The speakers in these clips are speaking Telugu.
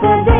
today.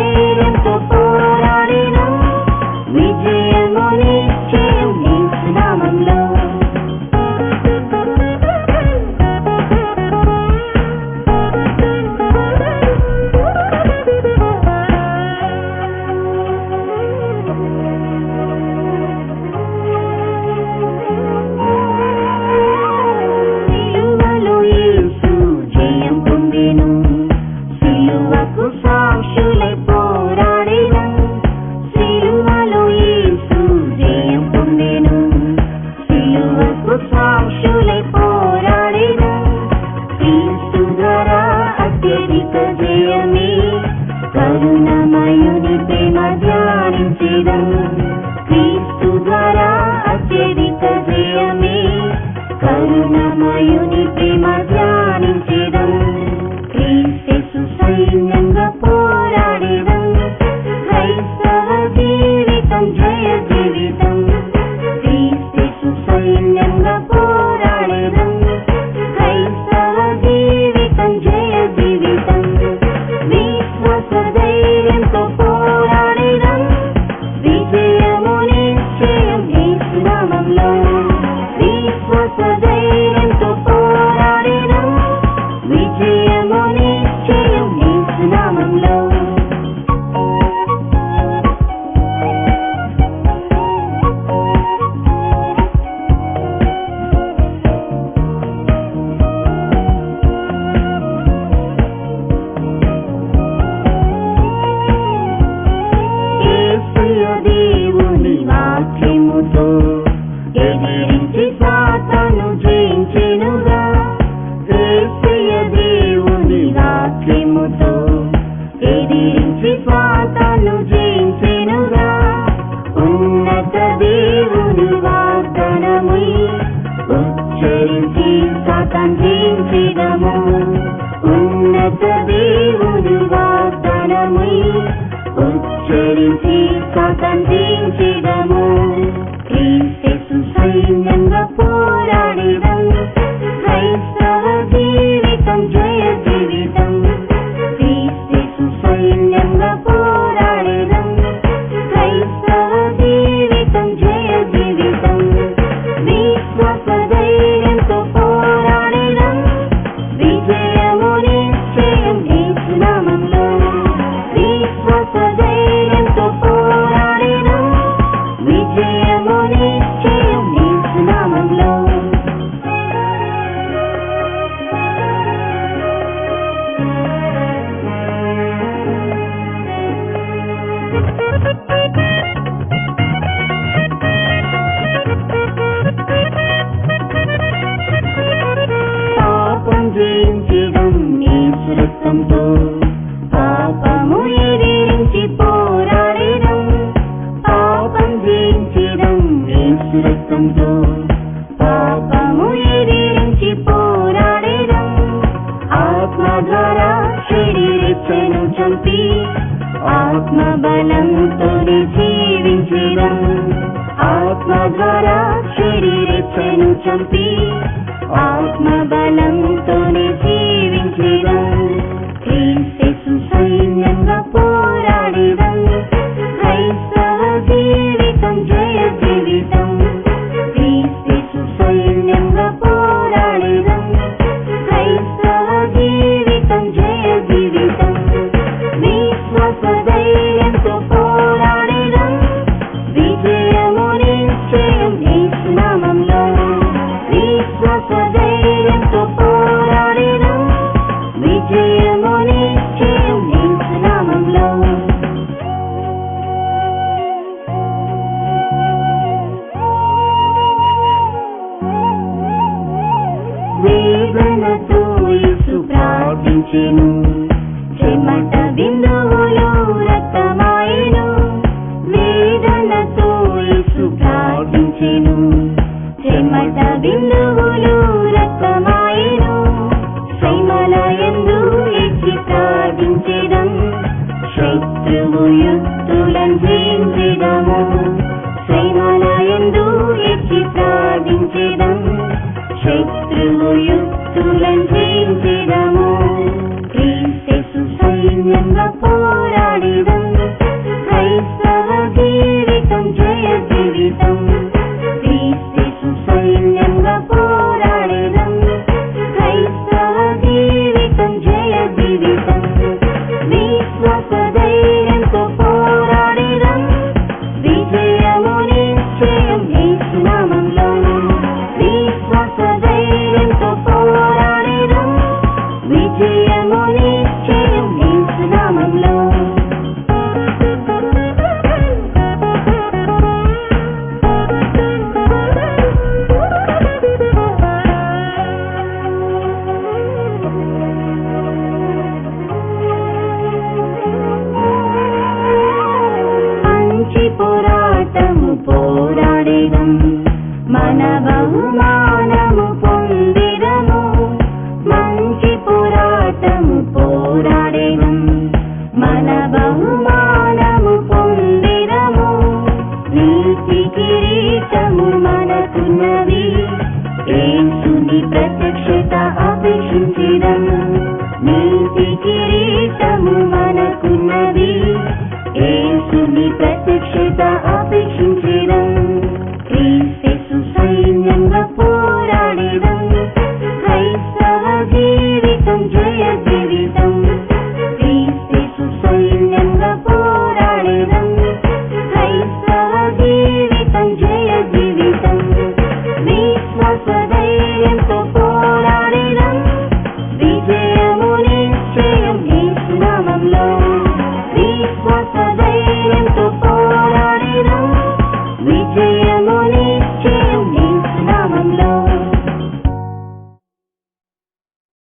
గోపిక జయమే కరుణమయుని ప్రేమ ధ్యానించిదం సంధించినము ఉన్నత దేవుని వాగ్దనమై ఉచ్చరించి స్వతంత్రించినము. క్రీస్తు సైన్యంగా పోరాడినం. క్రైస్తవ జీవితం జయ జీవితం. క్రీస్తు సైన్యంగా పోరాడినం. క్రైస్తవ జీవితం జయ జీవితం. విశ్వపద ఏసు రక్తంతో పాపము ఎదిరించి పోరాడేదం. ఆత్మ ద్వారా శరీరను చంపి ఆత్మ బలంతో జీవించేదం ఆత్మ ద్వారా శరీరను చంపి ఆత్మ బలంతో జీవించేదం క్రీస్తు trên trên mái దైవం మన బహుమానము పొందిరము మంచి పురాతము పోరాడేదం మన బహుమానము పొందిరము నీతి కిరీటము మనకున్నవి యేసుని ప్రత్యక్షత అపేక్షించిరం నీతి కిరీటము మనకున్నవి యేసుని ప్రత్యక్షత అపేక్షించిరం